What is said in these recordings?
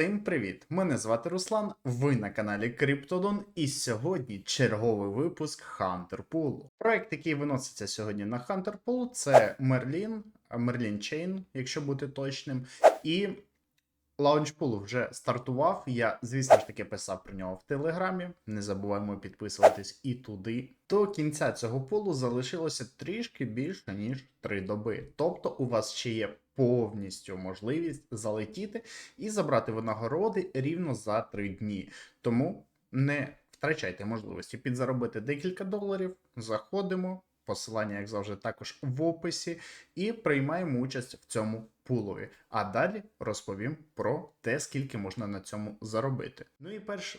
Всім привіт! Мене звати Руслан. Ви на каналі Криптодон, і сьогодні черговий випуск Hunter Pool. Проект, який виноситься сьогодні на Hunter Pool, це Merlin, Merlin Chain, якщо бути точним. І Pool вже стартував. Я, звісно ж таки, писав про нього в Телеграмі. Не забуваємо підписуватись і туди. До кінця цього пулу залишилося трішки більше, ніж 3 доби. Тобто у вас ще є повністю можливість залетіти і забрати винагороди рівно за 3 дні. Тому не втрачайте можливості підзаробити декілька доларів. Заходимо. Посилання, як завжди, також в описі, і приймаємо участь в цьому пулові. А далі розповім про те, скільки можна на цьому заробити. Ну і перш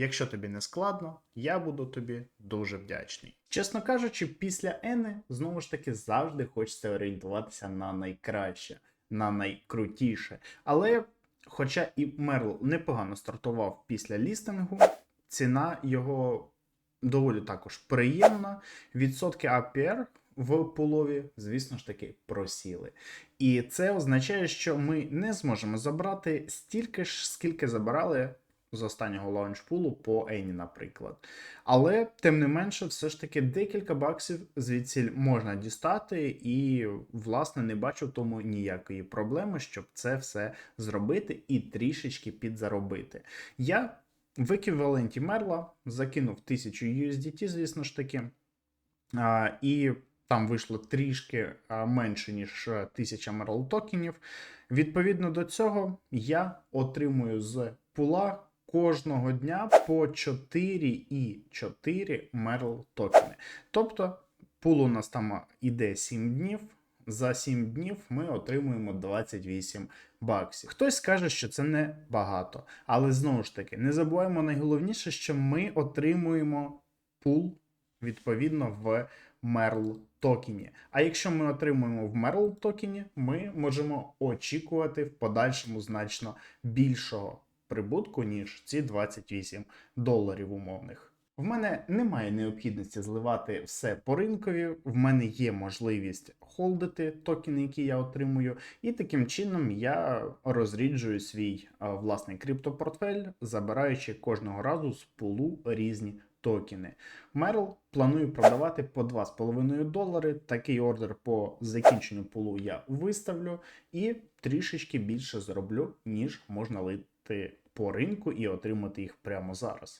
Якщо тобі не складно, я буду тобі дуже вдячний. Чесно кажучи, після Ени знову ж таки завжди хочеться орієнтуватися на найкраще, на найкрутіше. Але, хоча і Мерл непогано стартував після лістингу, ціна його доволі також приємна. Відсотки APR в полові, звісно ж таки, просіли. І це означає, що ми не зможемо забрати стільки ж, скільки забирали з останнього лаунчпулу по Ені, наприклад. Але, тим не менше, все ж таки декілька баксів звідсіль можна дістати, і, власне, не бачу в тому ніякої проблеми, щоб це все зробити і трішечки підзаробити. Я в еквіваленті Мерла закинув 1000 USDT, звісно ж таки. А, і там вийшло трішки менше, ніж 1000 Merl токенів. Відповідно до цього, я отримую з пула кожного дня по 4,4 Merl токени. Тобто, пул у нас там іде 7 днів. За 7 днів ми отримуємо 28 баксів. Хтось скаже, що це не багато, але знову ж таки, не забуваємо найголовніше, що ми отримуємо пул відповідно в Merl токені. А якщо ми отримуємо в Merl токені, ми можемо очікувати в подальшому значно більшого прибутку, ніж ці 28 доларів умовних. В мене немає необхідності зливати все по ринкові. В мене є можливість холдити токени, які я отримую, і таким чином я розріджую свій власний криптопортфель, забираючи кожного разу з пулу різні токени. Мерл планую продавати по 2,5 долари. Такий ордер по закінченню пулу я виставлю і трішечки більше зароблю, ніж можна лити по ринку і отримати їх прямо зараз.